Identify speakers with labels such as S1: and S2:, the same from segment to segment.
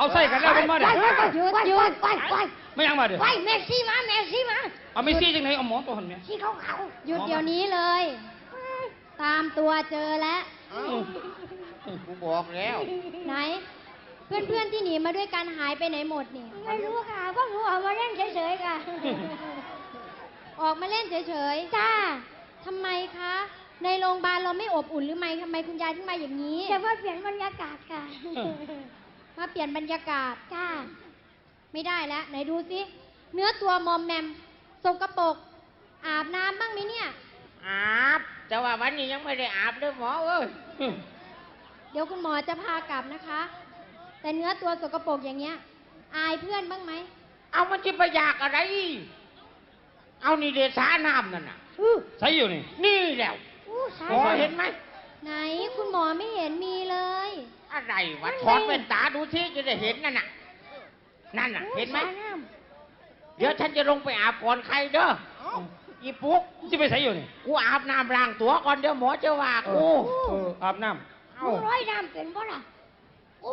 S1: เอาใส่กันแล้วมันมาเด้
S2: ไปไปหยุดหยุดไปไป
S1: ไม่ยังมาเด้
S2: ไปแม่ซี่มาแม่ซี่มา
S1: เอาไม่ซี่จังไหนเอาหมอตัวหันเนี่ย
S2: ซี่เขาเขา
S3: หยุดเดี๋ยวนี้เลย ตามตัวเจอแล้ว
S4: กูบอกแล้ว
S3: ไหน เพื่อนๆที่หนีมาด้วยกันหายไปไหนหมดนี่
S2: ไม่รู้ค่ะก็หนูเอามาเล่นเฉยๆค่ะ
S3: ออกมาเล่นเฉยๆจ้าทำไมคะในโรงพยาบาลเราไม่อบอุ่นหรือไม่ทำไมคุณยายถึงมาอย่างนี้
S2: แต่ว่าเปลี่ยนบรรยากาศค่ะ
S3: มาเปลี่ยนบรรยากาศ
S2: จ้า
S3: ไม่ได้แล้ว ไหนดูสิ เนื้อตัวมอมแมมสกปรกอาบน้ำบ้างไหมเนี่ย
S4: อาบ แต่ว่าวันนี้ยังไม่ได้อาบเลยหมอเอ้ย
S3: เดี๋ยวคุณหมอจะพากลับนะคะ แต่เนื้อตัวสกปรกอย่างเงี้ย อายเพื่อนบ้างไหม
S4: เอามันจะไปอยากอะไร เอานี่เดชาน้ำนั่นน่ะ
S1: ใส่อยู่นี่
S4: นี่แล้ว
S2: อู้สา
S4: หมอเห็นไหม
S3: ไหนคุณหมอไม่เห็นมีเลย
S4: อะไรวะถอดแว่นตาดูที่จะได้เห็นนั่นน่ะ นั่นน่ะ เห็นไหมเดี๋ยวฉันจะลงไปอาบก่อนใครเด้ออีปุ๊ก
S1: จะไปใส่อยู่นี่
S4: กูอาบน้ำล้างตัวก่อนเดี๋ยวหมอจะว่า
S1: เอ
S4: กู
S1: อเอออาบน้
S2: หนูร้อยน้ำเป็นบ่ล่ะอู้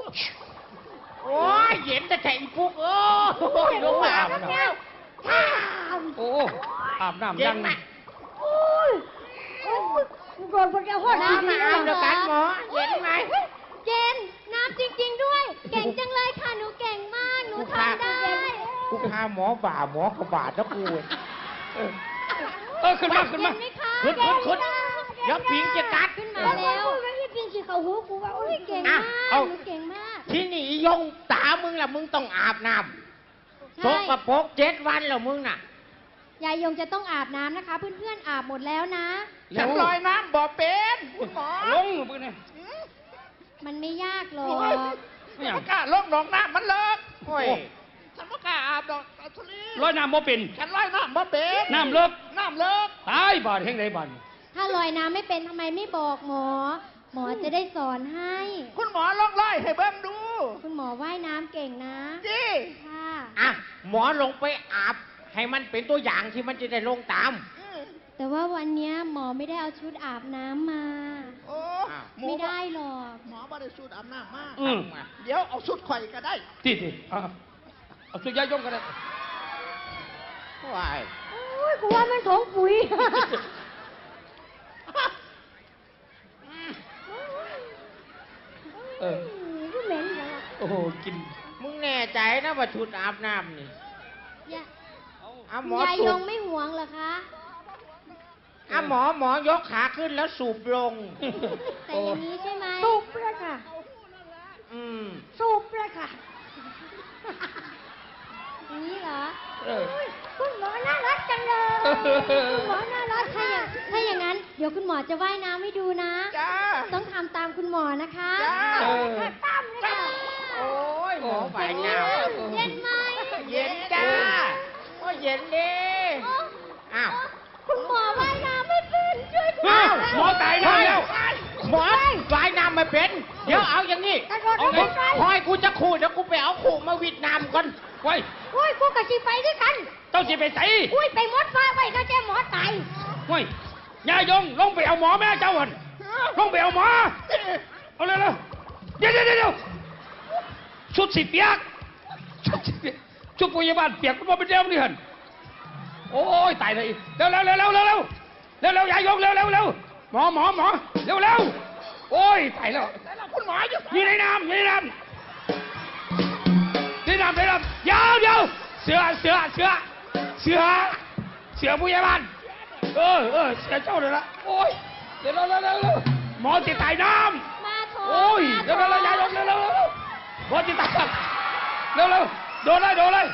S4: โอ้ยเย็นแต่แต่อีปุ๊กเออลงมาอาบน้ำ
S2: แล้วท่ามำ
S1: โอ้อาบน้ำ
S4: เย็
S1: ยั
S4: น
S1: ง
S4: ไหม
S2: อุ้ยอุ้ยกู โดนพวกเจ้าหัว
S4: น้ำมาอาบเดียวกันหมอเย็นไหม
S3: เจนน้ำจริง ๆด้วย เก่งจังเลยค่ะ หนูเก่งมาก หนูทำได้
S4: กูพาหมอบ่าหมอกระบาดนะกู
S1: เออเออขึ้นมาขึ้นมา
S3: เห็นไหมคะ
S4: ขึ้นขึ้นขึ้นเดี๋ยวปิงจะกัด
S3: ขึ้น
S2: มา
S3: มา
S2: แล้
S3: แล้วว
S2: แล้วที่ปิงสิเขาหูกูว่าอุ้ยเก่ง
S3: เก่ง
S4: อะ
S3: มาก
S4: เอา
S3: หนูเก่งมาก
S4: ที่นี่ยงตามึงล่ะมึงต้องอาบน้ำ
S3: ใช่
S4: สกปรกเจ็ดวันแล้วมึงน่ะ
S3: ยายยงจะต้องอาบน้ำนะคะ เพื่อนๆอาบหมดแล้วนะ
S4: ฉันลอยน้ำบ่เป็นคุณหมอ
S1: ลงปืนนี่
S3: มันไม่ยากหรอก
S1: ไม่ยัง
S4: กล้าลงหนองน้ำมันเลิกโอ้ยฉันไม่กล้าอาบดอกทุลี
S1: ลอยน้ำบ่เป็น
S4: ฉันลอยน้ำบ่เป็น
S1: น้ำเลิก
S4: น้ำเลิก
S1: ตายบาดแห่งใดบาด
S3: ถ้าลอยน้ำไม่เป็นทำไมไม่บอกหมอ หมอจะได้สอนให้
S4: คุณหมอลองลอยให้เบิ้งดู
S3: คุณหมอว่ายน้ำเก่งนะ
S4: จี
S3: ค่ะ
S4: อะ หมอลงไปอาบ ให้มันเป็นตัวอย่างที่มันจะได้ลงตาม
S3: แต่ว่าวันเนี้ยหมอไม่ได้เอาชุดอาบน้ำมา
S5: โอ้
S4: อ้าว
S3: ไม่ได้หรอก
S5: หมอบริสุทธิ์อาบน้ำมาก
S1: อืม
S5: เดี๋ยวเอาชุดข่อยก็ได้
S1: ที่ที่เอาเอาสุดยายยงกันเลย
S4: ว้าย
S2: อุ้ยกูว่ามันถงปุ๋ย
S1: เออ
S2: กูเหม็นเหรอ
S1: โอ้โหกิน
S4: มึงแน่ใจนะว่าชุดอาบน้ำนี่
S3: ยา
S4: อะหม
S3: คุณ
S4: อยา
S3: ย
S4: สู
S3: ย
S4: บ
S3: งไม่หวงเหรอคะ
S4: อะหมอหมอยกขาขึ้นแล้วสูบลง
S3: แต่อย่างนี้ใช่ไหม
S2: สูบเลยค่ะ
S4: อืม
S2: สูบเลยค่ะ
S3: อย่างนี้เหรอ
S1: เออ
S2: คุณหมอน่ารักจังเลยคุณหมอน่ารัก
S3: ถ้าอย่างถ้าอย่างนั้น เดี๋ยวคุณหมอจะว่ายน้ำให้ดูนะ
S5: จ้า
S3: ต้องทำตามคุณหมอนะคะ
S5: จ้า
S1: เออ
S2: ตั้มเลยค่ะ
S4: โอ้ยหมอฝ่ายหนาว
S3: เย็นไหม
S4: เย็นจ้าโอ้ย เย็นดิอ้าว
S3: คุณหมอว่ายน้ำไม่เป็นช่วยด้ว
S1: อ้าวยหมอตายน้ำแล้ว
S4: หมอฝ่ายน้ำไม่เป็น เดี๋ยวเอาอย่างนี้
S2: กระโดด
S4: เอา
S2: ลง
S4: ไง
S2: ไป
S4: คอยกูจะขู่เดี๋ยวกูไปเอาขู่มาวิดน้ำก่อน
S1: ไว้
S2: อุ้ยกูกับชีไปด้วยกัน
S1: เจ้าสิไปใส่
S2: อุ้ยไปมดฟ้าไปถ้าเจ้าหมอตาย
S1: ไว้ยายยงลงไปเอาหมอแม่เจ้าหันลงไปเอาหมอ เอาเร็วเร็วเดี๋ยวเดี๋ยวเดี๋ยวชุดสีเปียกชุดสีเปียก ชุดพยาบาลเปียกมันเป็นเดียวนี่หันโอ้ยตายเลยเร็วเร็วเร็วเร็วเร็วเร็วเร็วเร็วยายยงเร็วเร็วเร็วหมอหมอหมอเร็วเร็วโอ้ยตายแล้ว
S5: คุณหมออยู่
S1: อยู่ในน้ำอยู่ในน้ำในน้ำในน้ำยาวยาวเสือเสือเสือเสือเสือพยาบาลเออเออเสือเจ้าเลยละโอ้ยเร็วเร็วเร็วเร็วเร็วหมอติดตายน้ำ
S3: มาโถ
S1: โอ้ย
S3: มา
S1: เร็ว
S3: โถ
S1: เร็วเร็วยายกเร็วเร็วเร็วเร็วบอลจิตาเร็วเร็ว โดนเลยโดนเลย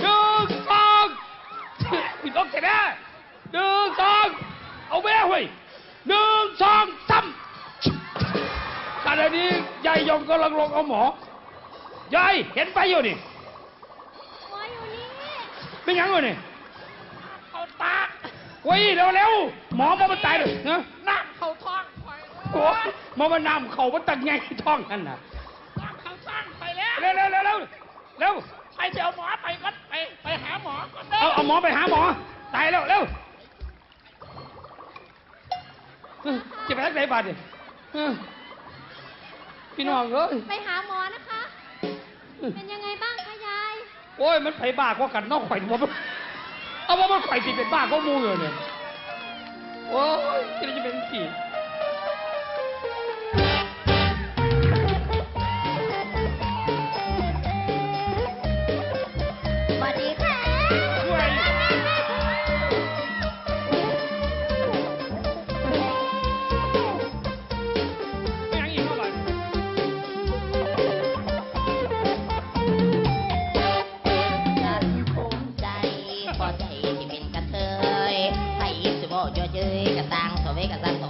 S1: หนึ่งสองปิดล็อกเสร็จแล้วหนึ่งสองเอาแม่เว้ยหนึ่งสองสามขณะนี้ยายยงกำลังลงเอาหมอยายเห็นไปอยู่นี่
S3: หมออยู่นี่
S1: เป็นยังไงนี่
S5: เอาตา
S1: โอ้ยเร็วเร็วหมอมามันตายเลยนะ
S5: น้ำเข้าท้องข่อย
S1: โอ้ยหมอมันน้ำเข่ามันตักไงท้องนั่นน่ะ
S5: น้ำเข้าท้องไปแล้ว
S1: เร็วเร็วเร็วเร็วเร็ว
S5: ไปเดี๋ยวหมอไปก่อนไปไปหาหมอก่อนเด้
S1: เอา
S5: อ
S1: เอาหมอไปหาหมอ ตายแล้วเร็วเอ้ยจะไปทักไหนบาดเนี่ยเอ้ยพี่น้องเอ้ย
S3: ไปหาหมอนะคะ
S1: อ
S6: เป็นยังไงบ้างคะยาย
S1: โอ้ยมันไผบ้ากว่ากันเนอกข่อยว่ามันเอาว่ามันข่อยสิเป็นบ้าก็มูเลยเนี่ยโอ้ยจะจะเป็นกี่
S7: ส พอใจที่เป็นกระเทยให้สิบ่เยอะเจยกระตังสวยกระตัง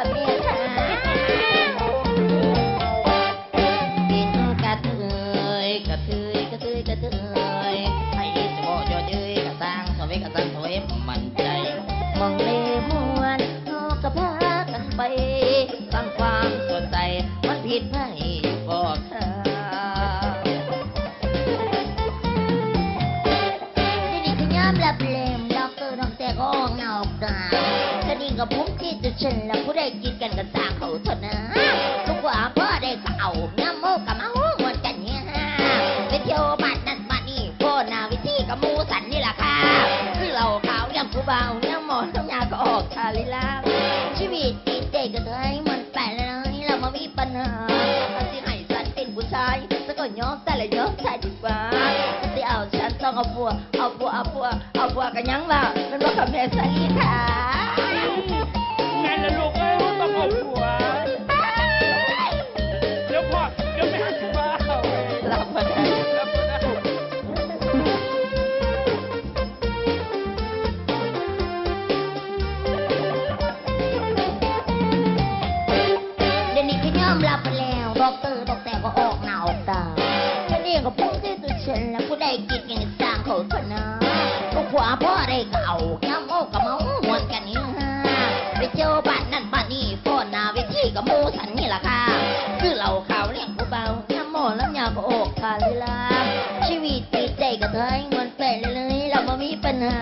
S7: ค่ะแม่ค่ะเป็นกระเทยกระเทยกระเทยกระเทยให้สิบ่ยอดเย้ยกระสร้างสวยกระสร้างสวยมันใจมองเลมวนนอกกระพากันไปสร้างความสดใจมันผิดไหมบอกค่ะ จะฉันแล้วผู้ใดกินกันกันสางเขาเถอะนะทุกว่าพ่อได้ก็เอาน้ำโมกกับมาหูหมดกันเนี่ยฮะไปเที่ยวบ้านนั่นบ้านนี่โคนาวิธีกับหมูสันนี่แหละค่ะคือเราขาวยังผู้เบายังหมอนต้องยาก็ออกชาลิลาชีวิตจิตใจก็เธอให้มันแปลกเลยเรามามีปัญหาถ้าสิให้ฉันเป็นผู้ชายฉันก็ยอมแต่ละยอมชายดีกว่าถ้าสิเอาฉันต้องเอาผัวเอาผัวเอาผัวเอาผัวกันยังว่ามันว่ากับแม่สาลีค่ะ
S1: แม่ละ อ้ จิ
S7: ตใจก็เห้มันแปลเลยเราไม่มีปัญหา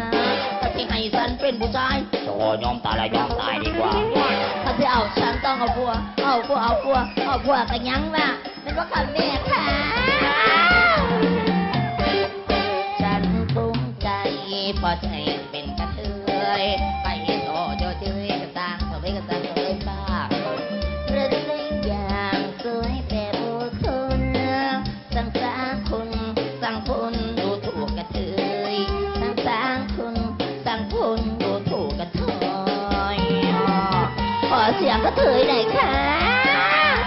S7: ถ้าที่ให้ฉันเป็นผู้ชายโอ้ยอมตายละยอมตายดีกว่าถ้าที่เอาฉันต้องเอาผัว เอาผัวเอาผัวเอาผัวกันยังว่ะเป็นว่าคำแม่ค่ะฉันภูมิใจพอใจ เสียงกระเทยหน่อยค่ะ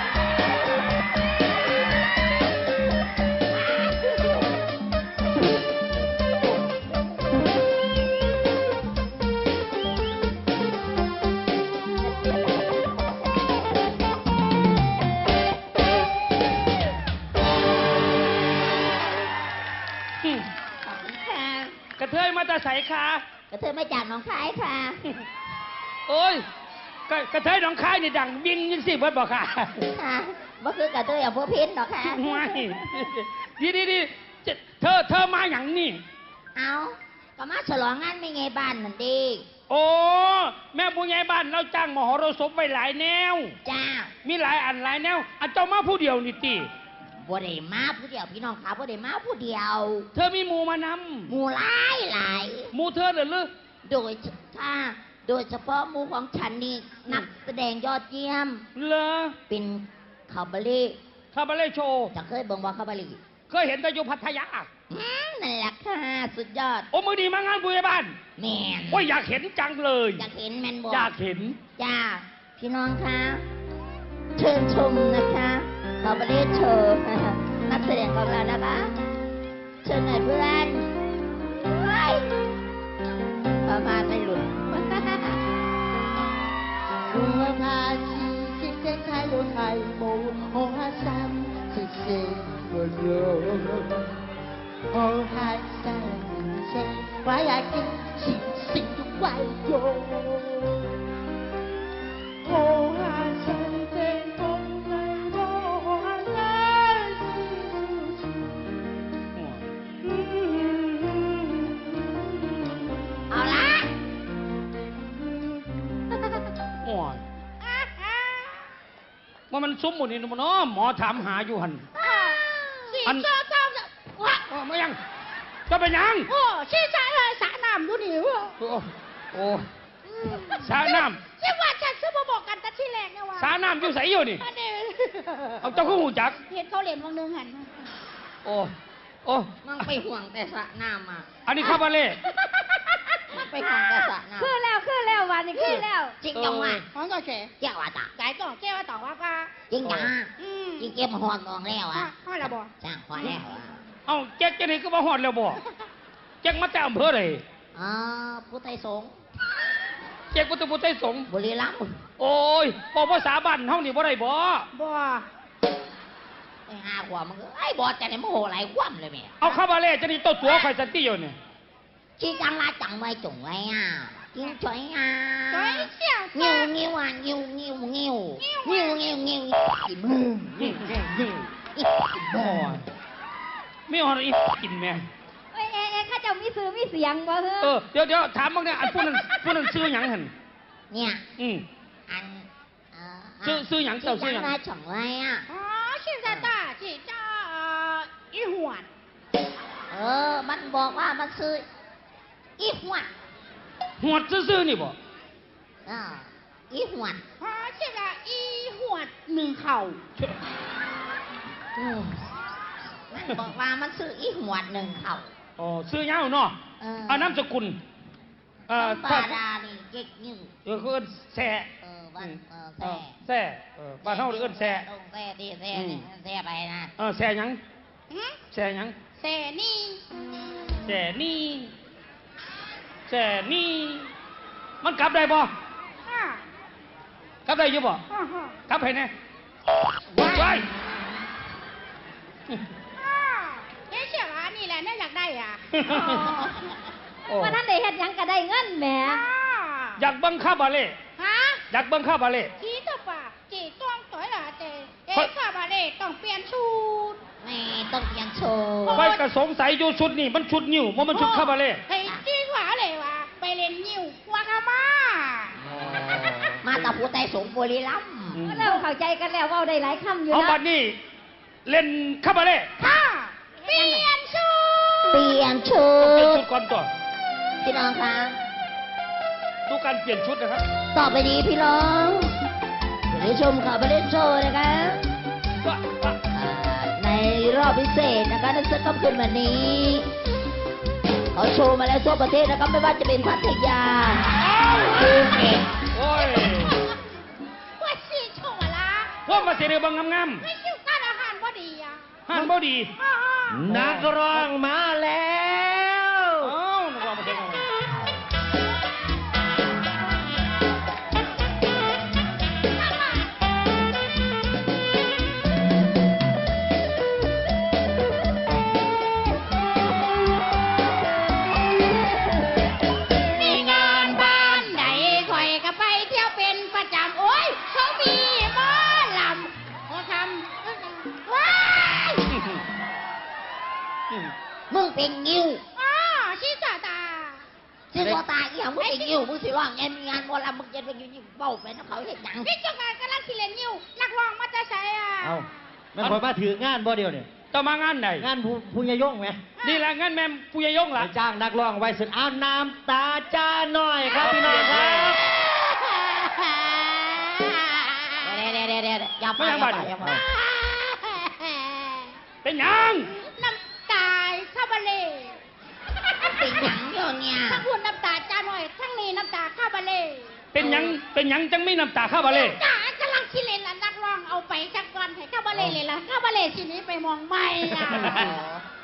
S1: อืม
S7: ขอบคุณค่ะ
S1: กระเทยมาแต่ใสค่ะ
S7: กระเทยมาจากหนองคายค่ะ
S1: โอ้ย กระกระเทยหนองคายนี่ดังบินยังสิเบิดบอกค่ะ
S7: ค่ะบ่คือกระเทยเอาพวกพิษหรอกค่ะ
S1: ไม่ดีดีดีจะเธอเธอมาอย่างนี้
S7: เอาก็มาฉลองงานไม่ไงบ้านนั่นดี
S1: โอ้แม่ผู้ใหญ่บ้านเราจ้างมหรสพไว้หลายแนว
S7: จ้า
S1: มีหลายอันหลายแนวอันเจ้ามาผู้เดียวนี่ติ
S7: บ่ได้มาผู้เดียวพี่น้องขาบ่ได้มาผู้เดียว
S1: เธอมีหมูมาน
S7: หมู่หลายหลายำ
S1: หมูเธอเหรือลือ
S7: โดยเฉค่ะ โดยเฉพาะหมู่ของฉันนี่นักแสดงยอดเยี่ยม
S1: เลอ
S7: เป็นคาบาเล่ต์
S1: คาบาเล่โชว์
S7: จะเคยเบิ่งว่าคาบาเล่ต์
S1: เคยเห็นแต่อยู่พัทยา
S7: อืมนั่นแหละค่ะสุดยอด
S1: โอ้มือดีมางานผู้ใหญ่บ้าน
S7: แม่น
S1: โอ้ยอยากเห็นจังเลย
S7: อยากเห็นแมนบอ
S1: อยากเห็น
S7: จ้าพี่น้องคะเชิญชมนะคะคาบาเล่ต์โชว์นักแสดงของเรานะคะเชิญหน่อยเพื่อน 我怕自己嘅太度太冇，我下心句四
S6: 句。我我下三句四，我一定先醒咗。我喺。 มันซุ้ม
S1: หมดนี่มันเนาะหมอถามหาอยู่หัน
S6: สี่
S1: อัน
S6: เจ้าเจ้าจะว้า
S1: เออมายังจะไปยัง
S6: โอ้ชี้ใจเลยสระน้ำดูนี่วะ
S1: โอ้โอ้สาน้
S6: เรียกว่าฉันซื้อมาบอกกันแต่ที่แรกนะวะำ
S1: สาน้ำอยู่ใสอยู่นี่
S6: อันนี้
S1: เอาเจ้าคู่หูจัก
S6: เห็นเขาเล่นวงหนึงหัน
S1: โอ้ โอ้
S6: มันไปห่วงแต่สระน้ำอะ
S1: อันนี้คาบาเล่
S6: มัน ไปห่วงแต่สระน้ำ
S8: ขึ้นแล้วขึ้นแล้ววันนี้ขึ้นแล้ว
S6: จริงจังวะของก็เฉย
S7: เจ้าว่าตา
S6: ไก่ก็แก้ว่าต่อว่าก็
S7: จริงจ้า
S6: อืม
S7: จริงเก็บหอนมองแล้วอะ
S6: ห้อยละบ่
S7: จ้างพอแล้วอะ
S1: เอาแจ็คจะนี่ก็มาหอดแล้วบ่แจ็คมาแต่อำเภอเลย
S7: อ๋อผู้ไทยสงฆ์
S1: แจ็คพุทธพุทธไทยสงฆ์
S7: บุรีรัมย์
S1: โอ้ยบอกภาษาบ้านเฮานี่บ่ได้บ่
S6: บ่
S7: ไอ้ห้าขวบมันก็ไอ้บอดจะไหนโมโหหลายคว่ำเลยแม่
S1: เอาคาบาเล่จะนี่ตัวตัวใครสันติอยู่นี่
S7: ชี้จังละจังไว้จงไว้อะกินฉอย อะ
S6: ไก่เสี่ยว
S7: งิ้วงิ้วอะงิ้วงิ้วงิ้วงิ้วงิ้วงิ้วกินมึงงิ้วงิ้วงิ้วอีกินบ่อย
S1: ไม่เอาอีกินแม่
S8: เอ้ยเอ้ยเอ้ยข้าเจ้ามีซื้อมีเสียงบ่เฮ้
S1: เออเดี๋ยวเดี๋ยวถามบ้างเนี่ยอันผู้นั้นผู้นั้นซื้อหยังหั่น
S7: เนี่ย
S1: อืม
S7: อันเอ่อ
S1: ซื้อซื้อหยังเจ้าซื้อหยัง
S7: ชี้จังละจังไว้อะ
S6: อ๋อชื่อจ้าจ้าชื่อจ้าเอ่ออีหวน
S7: เออมันบอกว่ามันซื้อ อีหวน
S1: หวดซื่อๆนี่บ่
S7: อ่าอีหวน
S6: อ๋อชื่อละอีหวนหนึ่งเข่า
S7: มันบอกว่ามันซื้ออีหวนหนึ่งเขา
S1: อ๋อซื้อยาวเนาะ
S7: เออ
S1: เอานามสกุลเอ่อ
S7: ป
S1: ถ้า
S7: ลาดานี่เจ๊กยิ่ง
S1: เออคือเอิ้นแซ่
S7: เออบ้านเออ
S1: เอ
S7: แซ่
S1: อแซ่เออบ้านเฮาเอิ้นแซ่
S7: ต้องแซ่ดีแซ่
S1: อืม
S7: แซ่ไปนะ
S1: เออแซ่หยัง
S6: หืม
S1: แซ่หยัง
S6: เสนี่
S1: แซ่นี่ แซ่นี่มันกลับได้บ่
S6: อ่าก
S1: ลับได้อยู่บ่
S6: อ่าฮะ
S1: กลับให้แน่ว้าย
S6: อ่าเอ๊ะเชื่อว่านี่แหละน่าอยากได้อะ
S1: โอ้
S8: ว่าท่านได้เฮ็ดหยังก็ได้เงินแหม
S6: อ่า
S1: อยากเบิ่งคาบาเล่
S6: ฮะ
S1: อยากเบิ่งคาบาเล่
S6: จีตัวป่ะจีต้องต่อยละเจเอ๊ะ
S1: ค่อย
S6: ข้าบาเล่ต้องเปลี่ยนชุด
S7: ไม่ต้องเปลี่ยนโชว์
S1: ค่อยก็สงสัยอยู่ชุดนี่มันชุดนิ้วบ่มันชุดคาบาเล่
S6: เฮ้ยจีขวาเลยวะไปเล่นนิ้ววากามา
S7: มาตะพูไตสงบุรีรัมย์
S1: อืม
S8: เราเข้าใจกันแล้วเว่าได้หลายคำอยู่
S1: เอาบั
S8: นะ
S1: ดนี้เล่นคาบาเล่
S6: ค่ะเปลี่ยนชุด
S7: เปลี่ยนชุ
S1: ต้องเปลี่ยน
S7: ด
S1: ชุดก่อนตัว
S7: พี่น้องคะ
S1: ดูการเปลี่ยนชุดนะครับ
S7: ต่อไปนี้พี่น้องจะได้ชมข่าวประเด็นโชว์นะคะ
S1: ว่าว่า
S7: อ่าในรอบพิเศษนะคะในศึกค่ำคืนวันนี้เขาโชว์มาแล้วทั่วประเทศนะครับไม่ว่าจะเป็นพัทยาภูเก็ต
S1: โอ้ย
S6: ว่าสีโชว์ ละ
S1: พวกมาเสียเรือบางงาม
S6: ไม่คิวการอาหารว่าดีอะ
S1: ๆหันบ่ดี
S6: อ่า
S9: นักร้องมาแล้ว
S7: เบ้าไปนะเขาเห็นหยัง
S6: พี่เจ้าการกำลังสิเลนอยู่นักร้องมาจะใช้อะ
S9: เอาแม่นคอยมาถืองานบ่เดียวเนี่ย
S1: จะมางานไหน
S9: งานผู้ผู้ยยงไหม
S1: นี่แหละงานแม่มปุยยง
S9: ไป
S1: ล่ะ
S9: จ้างนักร้องไว้สุดอ้าวน้ำตาจ้าหน่อยครับพี่น้องครับ
S7: เดี๋ยวเดี๋ยวเดี๋ยวเดี๋ยวอย่าไปอย่าไปอย่าไป
S1: เป็นหยัง
S6: น้ำตาคาบาเล่
S7: เป็นหยังอยู่เนี่ย
S6: ทั้งคุณน้ำตาจ้าหน่อยทั้งนี้น้ำตาคาบาเล่
S1: เป็นหยังเป็นหยังจังไม่น้ำตาคาบาเล่
S6: จ้ากำลังสิเลนอะนักร้องเอาไปจักก่อนให้คาบาเล่เลยล่ะคาบาเล่สินี้ไปมองไม่อะ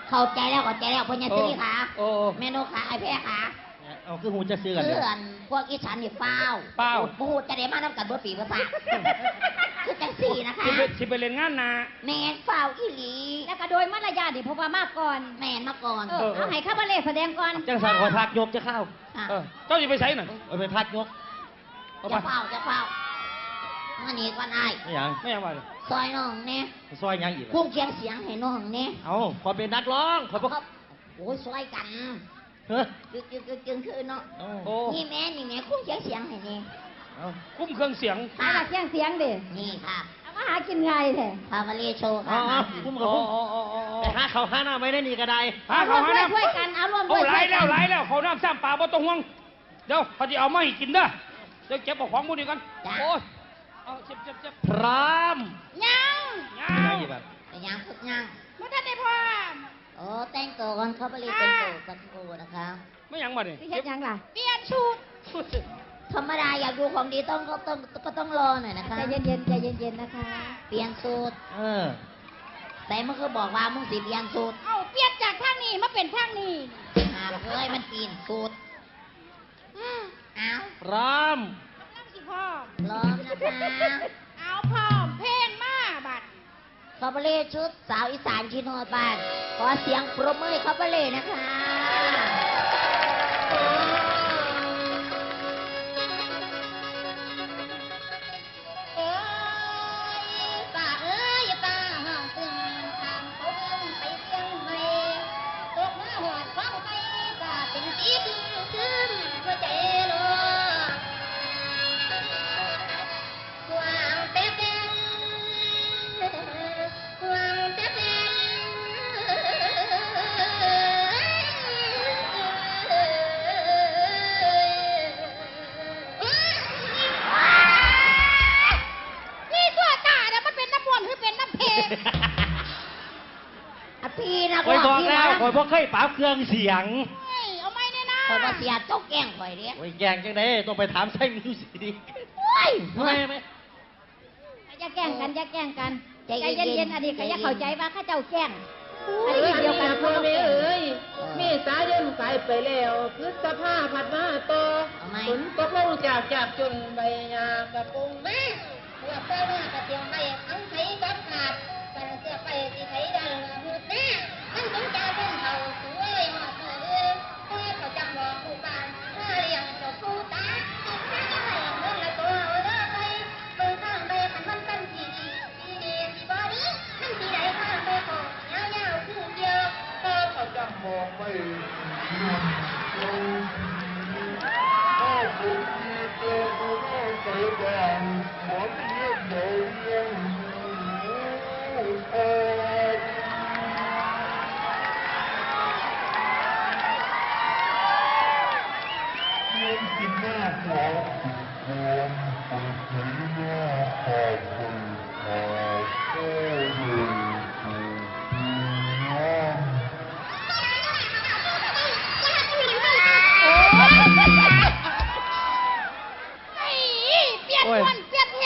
S7: เข้าใจแล้วเข้าใจแล้วพญาตรีค่ะ
S1: โอ้
S7: เมนูค่ะไอ้แพ้ค่ะ
S1: อ
S9: เอาคือหูจะซื้อกันเล
S7: เพื่
S9: ย
S7: อนพวกอีฉันนี่เฝ้า
S1: เป้า
S7: โอ้โหจะได้มาน้ำกันเบอร์ปีเบอร์สามคือจังสี่นะคะ
S1: สิไปสิไปเล่นงานนา
S7: แมนเฝ้าอีหลี
S6: แล้วก็โดยมารยาทดิเพราะว่ามากก่อน
S7: แมนมาก่อน
S6: เออเอาให้ข้าบาเล่แสดงก่อน
S9: จังสันขอพักยกจะเข้า
S7: อะ
S1: เออเจ้าสิไปใส่น่ะ
S9: เอาไปพักยก
S1: เอาไป
S7: จะเฝ้าจะเฝ้ามานี่ก่อนไอ้าย
S9: ไม่หยัง
S1: ไม่เอาไปเลย
S7: ซอยน้องเนี่ย
S9: ซอยหยังอีกล่ะ
S7: คุ้มเคียงเสียงให้น้องเนี่ย
S9: เอาขอเป็นนักร้องขอบอก
S7: ครับโอ้ยซอยกัน
S9: เฮ้ย
S7: จึงจึงจึงจึงคือเนาะ
S9: เอา
S1: โอ้
S7: นี่แม่นี่แม่คุ้มเคียงเสียงให้เนี่ย
S9: เอา
S1: คุ้มเครื่องเสียง
S6: หาหลักเสียงเสียงดิ
S7: นี่ค่ะ
S6: เอามาหากินไงายแท้
S7: พามาเรียโชว์
S9: เอา
S7: ค่ะ
S9: เอาคุ้มกับ
S1: โอ้
S9: คุ้ม
S1: โอ้โอ้โอ้โอ้
S9: แต่หาเขาหาหน้าไม่ได้นี่ก็ได้
S1: หาเขาหา
S6: ร่วม
S1: น้ำ
S6: ด้วยช่วยกันเอาร่วมด้
S1: เอา
S6: วย
S1: ไหล
S6: ช่วย
S1: แล้ว
S6: กัน
S1: ไหลแล้วเขาน้ำซ้ำปลาบ่ต้องห่วงเดี๋ยวพอดีเอามาให้กินเด้อ เดี๋ยวเก็บเอาของมูนี่กันโอ้ยเอาเจ็บเจ็บเจ็บ
S9: พร้อม
S6: ยัง
S1: ยา
S9: ไม่
S1: ว
S9: อีกแบบ
S7: ไปยังฝึกยัง
S6: เมื่อท่านได้พร้อม
S7: โอ้แต่งตัวก่อนเขาไปเรียนแต่งตัวกันโอ้นะคะ
S1: ไม่หยังมาดิ
S6: สิเฮ็ดหยังล่ะ
S7: เปลี่ยนชุดธรรมดาอยากดูของดีต้องก็ต้องก็ต้องรอหน่อยนะคะ
S6: ใจเย็นๆใจเย็นๆนะคะ
S7: เปลี่ยนสูตร
S9: เออ
S7: แต่มึงก็บอกว่ามึงสิเปลี่ยนสูตร
S6: เอาเปลี่ยนจากทางนี้มาเป็นทางนี้
S7: หาเอ้ยมันปีนสูตร
S6: อืม
S7: เอา
S9: พร้อม
S6: นั่งสิพร้อม
S7: พร้อมนะคะ
S6: เอาพร้อมเพลงมาบัด
S7: เขาไปเล่นชุดสาวอีสานชินโนบาน ขอเสียงปรบมือให้เขาไปเล่นนะคะ
S6: เค
S9: ยปราบเครื่องเสียง
S6: เฮ้ยเอาไม่เนี่ยนะ
S7: คอยมาเสียเจ้าแกล้งคอยเด้
S9: โอ้ยแกงจังไดต้องไปถามไส้มิวสิก
S7: โอ้ย
S9: ทำไมไหม
S6: อย่าแกล้งกันอย่าแกล้งกัน
S7: ใจ
S6: ใจ
S7: เย็นๆ
S6: เย็นๆอันนี้ก็อย่าเข้าใจว่าข้าเจ้าแกล้งอัน
S10: เอ้
S6: นี้
S10: ย
S6: เดียวกัน
S10: พ่อแม่เอ้ย
S7: เออ
S10: เมษายนไปไปแล้วพฤษภาผัดมาต่อ
S7: เอาไหม
S10: ฝนตกลงจากจากจนใบหญ้ากระปุงแม่
S6: เมื่อเพื่อนกระเทียมไป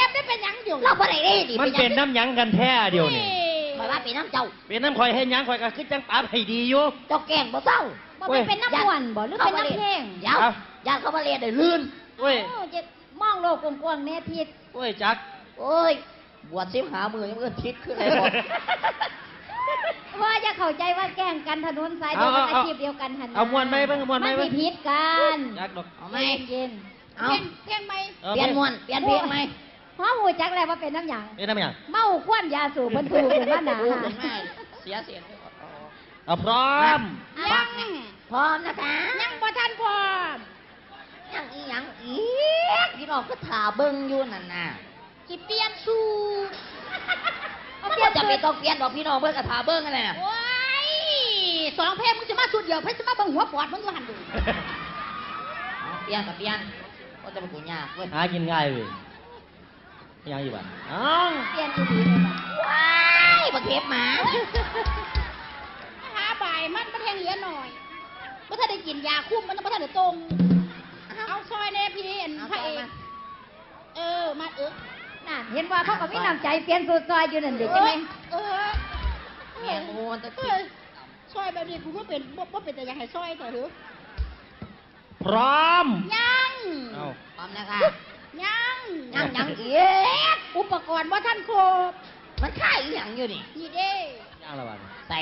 S6: คนเปลี่ยนเทปได้เป็นหยังอยู่
S7: เราบ่ได้เด้ดิ
S9: มันเป็นน้ำหยังกันแท้เดียวนี่
S7: คอยว่าเป็นน้ำเจ้า
S9: เป็นน้ำคอยให้หยังคอยก็คือจังปราบให้ดีอยู่
S7: เจ้าแกล้งบ่เศร้า
S6: บ่มันเป็นน้ำม่วนบ่หรือเป็นน้ำเพลง
S7: เดี๋ยว
S9: ครับ
S7: อย่าเข้ามาเรียนได้ลื่น
S9: โอ้ย
S6: โอ้จะมองโลกกว้างๆแน่ทิศ
S9: โอ้ยจัก
S7: โอ้ยบวชซิมหามือยังเอื้อนทิศขึ้นเลยหมด
S6: ว่าจะเข้าใจว่าแกล้งกันถนนสายเดียวกันอาชีพเดียวกันหัน
S9: เอามวนไหมเบิ่งเอามวนไหม
S6: มัน
S9: เบิ่
S6: สิ
S9: ง
S6: ผิดกัน
S9: จักดอก
S7: เอาไหม
S6: เย็น
S7: เอา
S6: เพลงไหม
S9: อา
S7: เปลี่ยนมวนเปลี่ยนเพลงไหม
S6: เพราะหูจักแล้วว่าเป็นน้ำหยัง
S9: เป็นน้ำหยัง
S6: เมาควนยาสูบเพิ่นถูกเป็นว่าหนา
S7: ดูเป็นไงเสียเสียง
S9: เอาพร้อม
S6: ยัง
S7: พร้อมนะคะ
S6: ยังบ่ทันพร้อม
S7: ยังอีหยังอีกพี่น้องก็ถ่าเบิ่งอยู่นั่นน่ะ
S6: สิเปลี่ยนสูตร
S7: เอาเปลี่ยนจะไปต้องเปลี่ยนดอกพี่น้องเบิ่งกับถ่าเบิ่งกันเลยน่ะ
S6: โอ้ยสองเพลงมึงจะมาสุดเดียวเพิ่นจะมาเบังหัวปอดมึงอยู่หันดู
S7: เอาเปลี่ยนกับเปลี่ยนก็จะมากูยากเว้ย
S9: หากินง่ายเว้ย ยังอยู่บ้านเอ้า
S6: เปลี่ยนอีหลีเลยว่ะ
S7: ว้ายบักเทปหมา
S6: หาบ่ายมันมันแทงเหลือหน่อยบ่ทันได้กินยาคุมมันบ่ทันได้ตรง เอาซอยแน่พี่อัน
S7: เอา
S6: พระ
S7: ต่
S6: เอ
S7: อกมา
S6: เออ มาเออน่ะเห็นว่าเขาก็มีน้ำใจเปลี่ยนสูตรซอยอยู่นั่นเด็กใช่ไหมเออ
S7: เมียกูมันจะ
S6: เอ
S7: คิ
S6: อ
S7: ด
S6: ซอยแบบนี้กูก็เป็นบ่บ่เป็นแต่อยากให้ซอยแต่หือ
S9: พร้อม
S6: ยัง
S9: เอา
S7: พร้อมแล้วค่ะ
S6: ยัง
S7: ยังยังอีก
S6: อุปกรณ์ว่าท่านครบ
S7: มันค่ายอีหยังอยู่นี่
S6: นี่เด้
S9: ย่างละบาด
S7: ใส่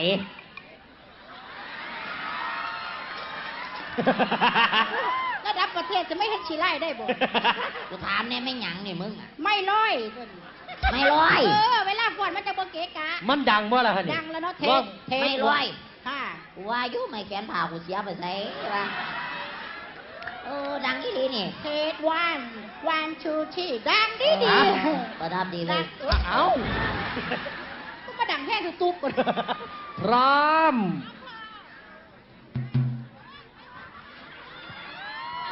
S6: ระดับประเทศจะไม่เห็นชีไล่ได้บ่
S7: กูถามเนี่ยไม่หยังนี่มึงอะ
S6: ไม่ร้อย
S7: ไม่ร้อย
S6: เออเวลาก่อนมันจะบ่เกะกะ
S9: มันดังบ่ล่ะคะนี่
S6: ดังแล้วเนาะเท
S9: บ่
S6: ปเทป
S7: ไม่ร้อย
S6: ค่ะ
S7: กูว่าอยุ่ไม่แขนผ่ากูเสียไปใส่ใช่ปะ เออดังอีหลีนี่
S6: เทปวันวันชูชีดังดีดี
S7: ประทับดีเลย
S9: เอา
S6: ก็มาดังแค่ทุกตุ๊บก่อน
S9: พร้อม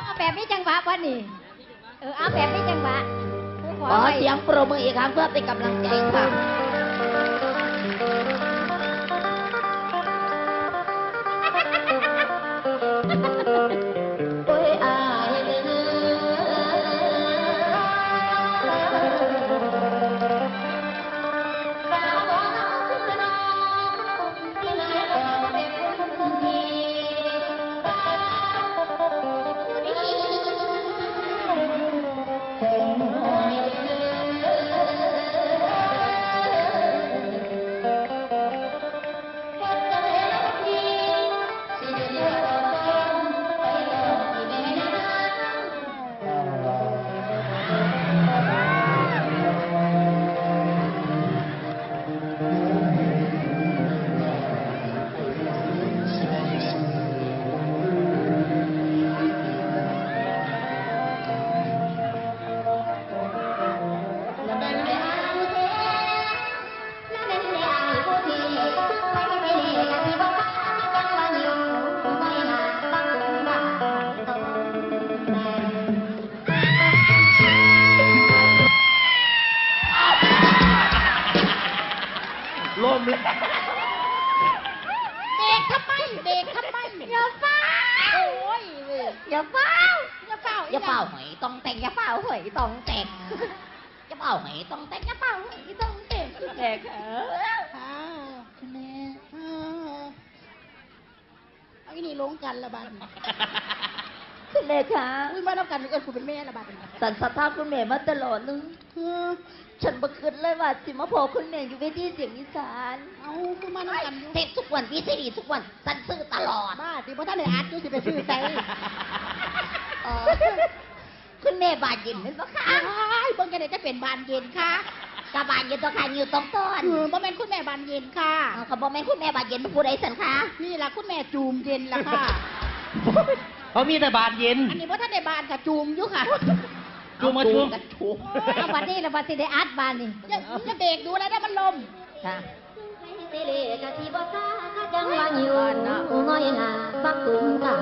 S6: เอาแบบนี้จังหวะวะนี่เออเอาแบบนี้จังหวะ
S7: ขอเสียงปรบมืออีกครั้งเพื่อเป็นกำลังใจค่ะ อยต้องแต่งอย่าเฝ้าหอยต้องแต่งอย่าเฝ้าหอยต้องแต่งอย่าเฝ้าหอยต้องแต่งคุณแม่ค่ะ
S6: ค่ะ
S7: คุณแม่
S6: อ่าเอาอีนี่ลงกันละบัด
S7: คุณแม่ค่ะ
S6: อุ้ยมาแล้วกันเอิ้นกูเป็นแม่ละบัด
S7: สันสัทธาคุณแม่มาตลอดเลย
S6: เออ
S7: ฉันบัคิดเลยว่าสิมาพอคุณแม่อยู่เวทีเสียงอีสาน
S6: เอาคือมาแล้วกันอยู่
S7: เทปทุกวันวิทยุทุกวันสันซื้อตลอด
S6: บ้าสิบ่ทันได้อัดอยู่สิไปซื้อใส่
S7: อ๋อ คุณแม่บาดเย็นเป็นปะคะ
S6: อ้ายเบิ่งกันได้จะเป็นบานเย็นค่ะ
S7: กะบาดเย็นตัวค่ะอยู่ตรงต้น
S6: เออบ่แม่นคุณแม่บานเย็นค่ะ
S7: เอาเขาบอกแม่นคุณแม่บาดเย็นผู้ใดสันคะ
S6: นี่ล่ะคุณแม่จูมเย็นล่ะค่ะ
S9: เขามีแต่บานเย็น
S6: อันนี้บ่ทันได้บานค่ะจูมอยู่ค่ะ
S9: จูงมาจูง
S7: กันถูก
S6: เอาบัดนี้ละบัดสิได้อัดบานนี่อย่าอย่าเบรกดูแล้วได้มันลม
S7: ค่ะ
S8: จังว่าอยู่ง่อยหน้าบักตุ้มกา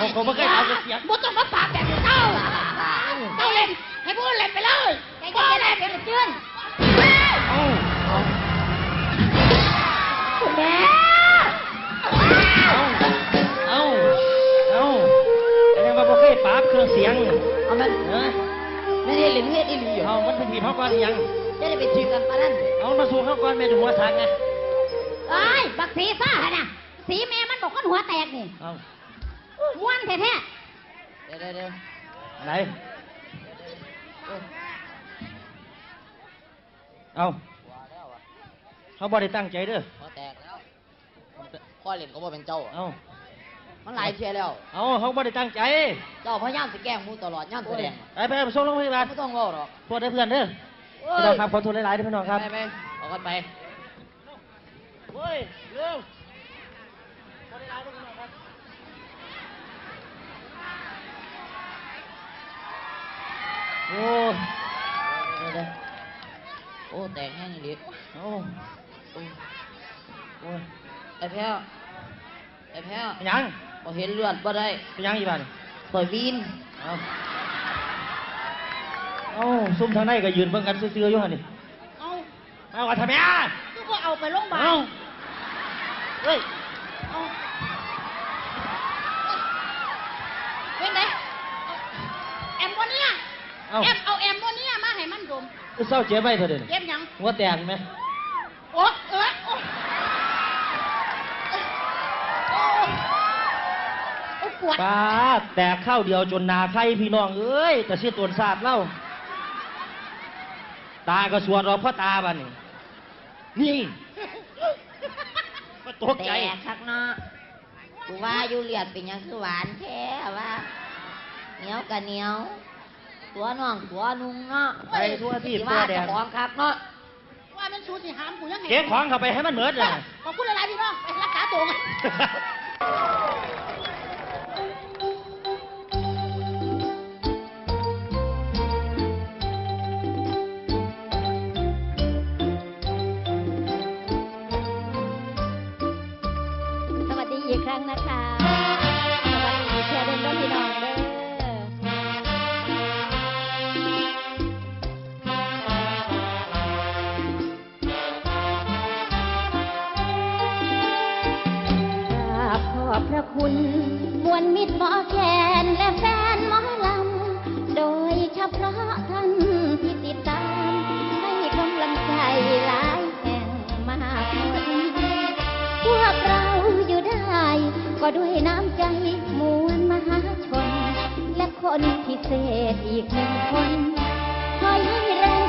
S9: ผมผมไม่เคยเอาเสียง
S6: บ่ต้องมาปากแบบนี้เจ้าเจ้าเล่นให้ผู้อื่นเล่นไปเลยใจเย็นๆเล่นเดี๋ยวมันเจือน
S9: เอา
S7: คุณแม่
S9: เอาเอารับเครื่องเสียง
S4: เอามัน
S9: เออ
S4: ไม่ได้เล่นเฮ็ดอีหลีอยู่
S9: เอามันเป็นผีเพราะก่อนอีหยัง
S4: จะได้ไปจีบกันปานนั้น
S9: เอามาสู่เข้าก่อนแม่จะหัวสักไง
S8: เอ้ยบักสีซ่าหั่นน่ะสีแม่มันบอกคนหัวแตกนี่
S9: เอา
S8: ม้วนแท้
S4: เดี๋ยวเดี๋ยวเดี๋ยว
S9: ไหน เอาเขาบ่ได้ตั้งใจเด้อ
S4: หัวแตกแล้วพ่อเล่นก็บ่เป็นเจ้า
S9: เอา
S4: มันหลายเที่ยแล้ว
S9: เอาเขาบ่ได้ตั้งใจ
S4: เจ้าพยายามสิแกล้งหมูตลอดย่ามแสดง
S9: ไปไปไปส่งโรงพยาบาล
S4: ไม่ต้องเว้าหรอก
S9: โทษได้อเพื่อนเด้อพี่น้องครับขอโทษหลายๆเด้อพี่น้องครับ
S4: ไปไปเอากันไป
S9: เฮ้ยเร็วโอ้เดี๋ย วเดี๋ย
S4: โอ้แตกแห้งอีหลี
S9: โอ้โอ้โอ้ย
S4: ไอ้แพ้วไอ้แพ้ว
S9: ยัง
S4: บ่เห็นเลือดบ่ได้
S9: ยังอีบ้าน
S4: ต่อยวีน
S9: เอาเอาซุ่มทางในก็ยืนเบิ่งกันซื่อๆอยู่หั่นนี่
S8: เอา
S9: เอาว่าทำไมอะ
S8: คือว่เอาไปโรงพยาบา
S9: เอา
S8: ล
S9: เฮ้ย
S8: เอาเป็นไงแอมโมเนีย
S9: เอา
S8: แอมเอาแอมโมเนียมาให้มันดม
S9: คือเศร้าเจ็บไปเถอะเดี๋ยวนี้
S8: เย็บหยัง
S9: หัวแตกไหม
S8: โอ๊ะเอ้ยโอ๊ะโอ๊ะโอ๊ะปวด
S9: ป้าดแตกข้าวเดียวจนหนาไข่พี่น้องเอ้ยแต่เสียตวนสาดเล่าตาก็สวดรอพ่อตาบ้านนี่นี่ก็ตกใจ
S4: แตกคักเนาะกูว่าอยู่เลือดเป็นหยังคือหวานแท้ว่าเหนียวกับเหนียว ตัวน้องตัวนุ่งเนาะ
S9: ไปทั่วที่
S4: สิ
S9: ทั่ว
S4: ว่า
S9: แด
S4: เจะ
S9: น
S4: ของครับเนาะ
S8: ว่ามันสูสิหามกูยังไง
S9: เก็บของเข้าไปให้มันเหมิดเลย
S8: ขอบคุณหลายๆพี่น้องไปรักษาตัวกัน อบพระคุณมวลมิตรหมอแคนและแฟนหมอลำ โดยเฉพาะท่านที่ติดตาม ให้กำลังใจหลายแห่งมากคนพวกเราอยู่ได้ ก็ด้วยน้ำใจมวลมหาชน และคนพิเศษอีกหนึ่งคนคอยให้แรง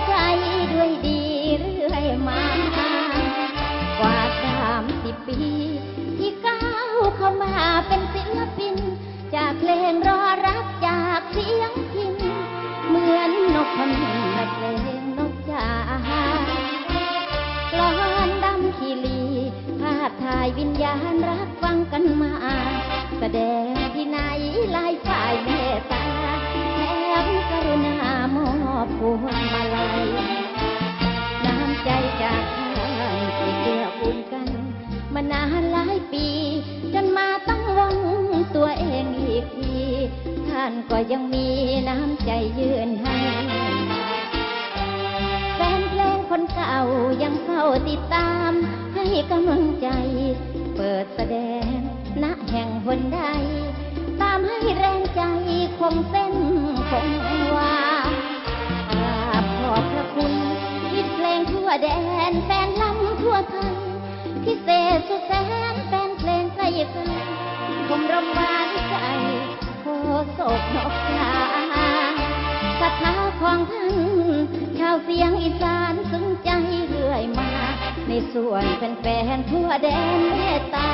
S8: เส้นคงวากราบขอบพระคุณมิตเพลงทั่วแดนแฟนลำทั่วไทยพิเศษสุดแสนแฟนเพลงไกลไกลผมรำวานใจโคโศกนกกาศรัทธาของท่านชาวเสียงอีสานซึ้งใจเรื่อยมา ในส่วนเป็นแฟนทั่วแดนเมตตา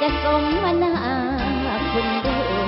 S8: จะสมนาคุณด้วย